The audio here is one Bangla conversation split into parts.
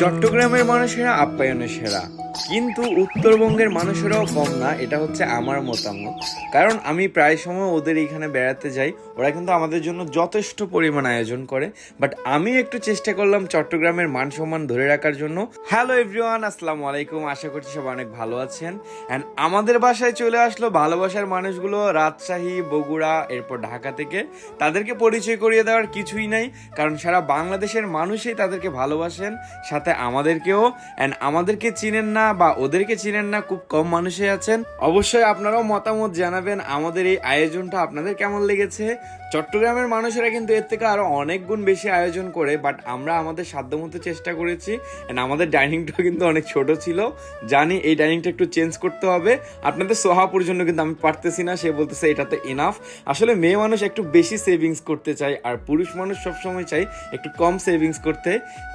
চট্টগ্রামের মানুষেরা আপ্যায়নের সেরা, কিন্তু উত্তরবঙ্গের মানুষেরাও কম না, এটা হচ্ছে আমার মতামত। কারণ আমি প্রায় সময় ওদের এখানে বেড়াতে যাই, ওরা কিন্তু আমাদের জন্য যথেষ্ট পরিমাণ আয়োজন করে। বাট আমি একটু চেষ্টা করলাম চট্টগ্রামের মান সম্মান ধরে রাখার জন্য। হ্যালো এভরিওয়ান আসসালামু আলাইকুম, আশা করছি সবাই অনেক ভালো আছেন। অ্যান্ড আমাদের বাসায় চলে আসলো ভালোবাসার মানুষগুলো, রাজশাহী, বগুড়া, এরপর ঢাকা থেকে। তাদেরকে পরিচয় করিয়ে দেওয়ার কিছুই নাই, কারণ সারা বাংলাদেশের মানুষই তাদেরকে ভালোবাসেন, সাথে আমাদেরকেও অ্যান্ড আমাদেরকে চিনেন না বা ওদেরকে চিনেন না, খুব কম মানুষই আছেন। অবশ্যই আপনারাও মতামত জানাবেন, আমাদের এই আয়োজনটা আপনাদের কেমন লেগেছে? চট্টগ্রামের মানুষেরা কিন্তু এর থেকে আরও অনেক গুণ বেশি আয়োজন করে বাট আমরা আমাদের সাধ্যমতো চেষ্টা করেছি অ্যান্ড আমাদের ডাইনিংটা কিন্তু অনেক ছোট ছিল। জানি এই ডাইনিংটা একটু চেঞ্জ করতে হবে। আপনাদের সোহাপুর জন্য কিন্তু আমি পারতেছি না, সে বলতেছে এটাতে এনাফ আসলে মেয়ে মানুষ একটু বেশি সেভিংস করতে চায়, আর পুরুষ মানুষ সবসময় চাই একটু কম সেভিংস করতে।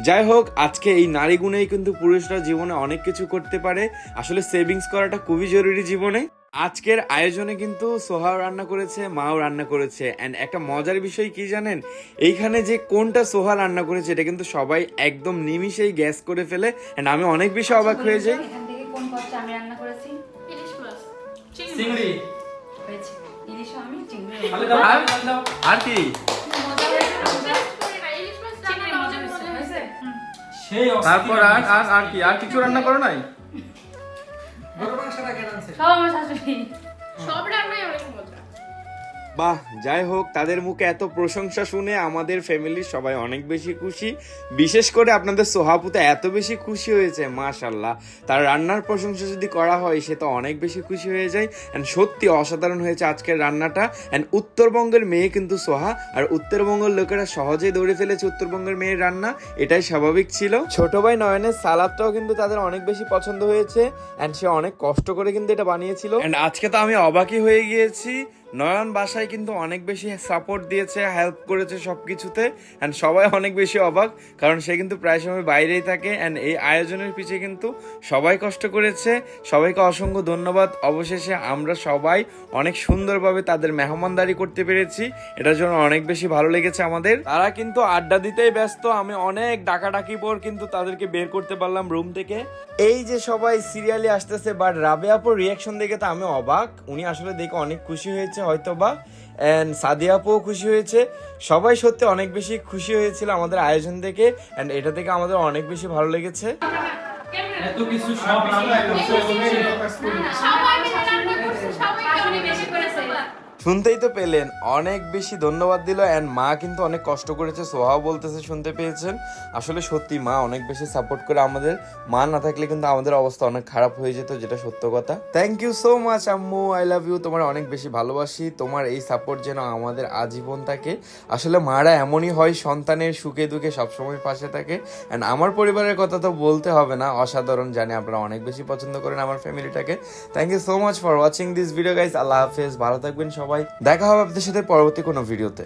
যাই হোক, আজকে এই নারী গুণেই কিন্তু পুরুষরা জীবনে অনেক কিছু করতে পারে। আসলে সেভিংস করাটা খুবই জরুরি জীবনে। আজকের আয়োজনে কিন্তু সোহাও রান্না করেছে মাও রান্না করেছে। অ্যান্ড একটা মজার বিষয় কি জানেন? এইখানে যে কোনটা সোহা রান্না করেছে এটা কিন্তু সবাই একদম নিমিষেই গ্যাস করে ফেলে। অ্যান্ড আমি অনেক বেশি অবাক হয়ে যাই। এখান থেকে কোন কষ্টে আমি রান্না করেছি? ইলিশ মাছ চিংড়ি। হয়েছে। আমি আর কি? তারপর আর আর আর কি? আর কিছু রান্না করো নাই? সব আমার শাশুড়ি। সব বাহ যাই হোক তাদের মুখে এত প্রশংসা শুনে আমাদের ফ্যামিলির সবাই অনেক বেশি খুশি। বিশেষ করে আপনাদের সোহাপুতে এত বেশি খুশি হয়েছে মাশাল্লাহ তার রান্নার প্রশংসা যদি করা হয় সে তো অনেক বেশি খুশি হয়ে যায়। অ্যান্ড সত্যি অসাধারণ হয়েছে আজকের রান্নাটা। অ্যান্ড উত্তরবঙ্গের মেয়ে কিন্তু সোহা। আর উত্তরবঙ্গের লোকেরা সহজেই দৌড়ে ফেলেছে উত্তরবঙ্গের মেয়ের রান্না। এটাই স্বাভাবিক ছিল। ছোট ভাই নয়নের সালাদটাও কিন্তু তাদের অনেক বেশি পছন্দ হয়েছে। অ্যান্ড সে অনেক কষ্ট করে কিন্তু এটা বানিয়েছিল। অ্যান্ড আজকে তো আমি অবাকই হয়ে গিয়েছি নয়ন বাসায় কিন্তু অনেক বেশি সাপোর্ট দিয়েছে হেল্প করেছে সব কিছুতে অ্যান্ড সবাই অনেক বেশি অবাক কারণ সে কিন্তু প্রায় সময় বাইরেই থাকে অ্যান্ড এই আয়োজনের পিছিয়ে কিন্তু সবাই কষ্ট করেছে, সবাইকে অসংখ্য ধন্যবাদ। অবশেষে আমরা সবাই অনেক সুন্দরভাবে তাদের মেহমানদারি করতে পেরেছি, এটার জন্য অনেক বেশি ভালো লেগেছে আমাদের। তারা কিন্তু আড্ডা দিতেই ব্যস্ত, আমি অনেক ডাকাডাকি পর কিন্তু তাদেরকে বের করতে পারলাম রুম থেকে। এই যে সবাই সিরিয়ালি আসতেছে বাট রাবেয়াপুর রিয়াকশন দেখে তো আমি অবাক, উনি আসলে দেখে অনেক খুশি হয়েছে হয়তো বা অ্যান্ড সাদিয়াপুও খুশি হয়েছে। সবাই সত্যি অনেক বেশি খুশি হয়েছিল আমাদের আয়োজন থেকে। অ্যান্ড এটা থেকে আমাদের অনেক বেশি ভালো লেগেছে। এত কিছু সব সবাই শুনতেই তো পেলেন, অনেক বেশি ধন্যবাদ দিল অ্যান্ড মা কিন্তু অনেক কষ্ট করেছে, সোহাও বলতেছে শুনতে পেয়েছেন। আসলে সত্যি মা অনেক বেশি সাপোর্ট করে আমাদের, মা না থাকলে কিন্তু আমাদের অবস্থা অনেক খারাপ হয়ে যেত, যেটা সত্য কথা। থ্যাংক ইউ সো মাচ আম্মু আই লাভ ইউ তোমার অনেক বেশি ভালোবাসি, তোমার এই সাপোর্ট যেন আমাদের আজীবন থাকে। আসলে মারা এমনই হয়, সন্তানের সুখে দুঃখে সবসময় পাশে থাকে। অ্যান্ড আমার পরিবারের কথা তো বলতে হবে না, অসাধারণ জানি আপনারা অনেক বেশি পছন্দ করেন আমার ফ্যামিলিটাকে thank you so much for watching this video guys আল্লাহ হাফেজ, ভালো থাকবেন সবাই। দেখা হবে আপনাদের সাথে পরবর্তী কোনো ভিডিওতে।